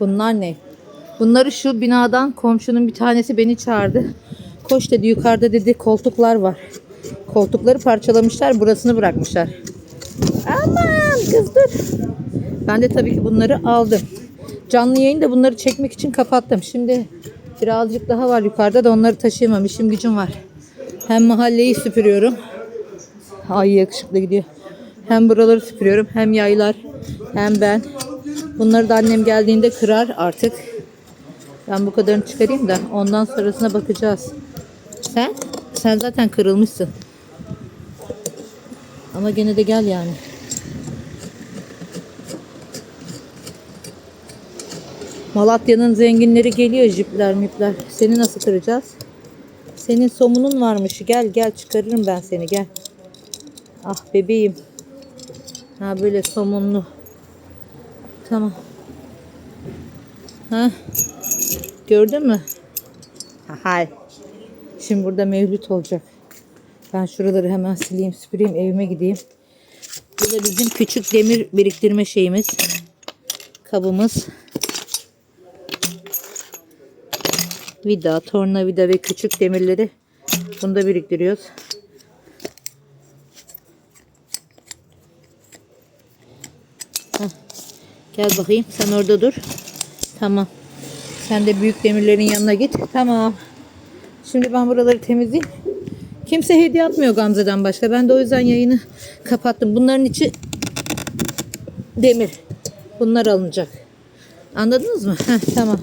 Bunlar ne? Bunları şu binadan komşunun bir tanesi beni çağırdı. Koş dedi yukarıda dedi koltuklar var. Koltukları parçalamışlar burasını bırakmışlar. Aman kız dur. Ben de tabii ki bunları aldım. Canlı yayında bunları çekmek için kapattım. Şimdi birazcık daha var yukarıda da onları taşıyamam. İşim gücüm var. Hem mahalleyi süpürüyorum. Ay yakışıklı gidiyor. Hem buraları süpürüyorum hem yaylar hem ben. Bunları da annem geldiğinde kırar artık. Ben bu kadarını çıkarayım da ondan sonrasına bakacağız. Sen? Sen zaten kırılmışsın. Ama gene de gel yani. Malatya'nın zenginleri geliyor jipler mipler. Seni nasıl kıracağız? Senin somunun varmış. Gel gel çıkarırım ben seni gel. Ah bebeğim. Ha böyle somunlu. Tamam. Ha. Gördün mü? Ha, hay. Şimdi burada mevlüt olacak. Ben şuraları hemen sileyim, süpüreyim, evime gideyim. Bu da bizim küçük demir biriktirme şeyimiz. Kabımız. Vida, tornavida ve küçük demirleri bunda biriktiriyoruz. Heh. Gel bakayım sen orada dur. Tamam. Sen de büyük demirlerin yanına git. Tamam. Şimdi ben buraları temizleyeyim. Kimse hediye atmıyor Gamze'den başka. Ben de o yüzden yayını kapattım. Bunların içi demir. Bunlar alınacak. Anladınız mı? Heh, tamam.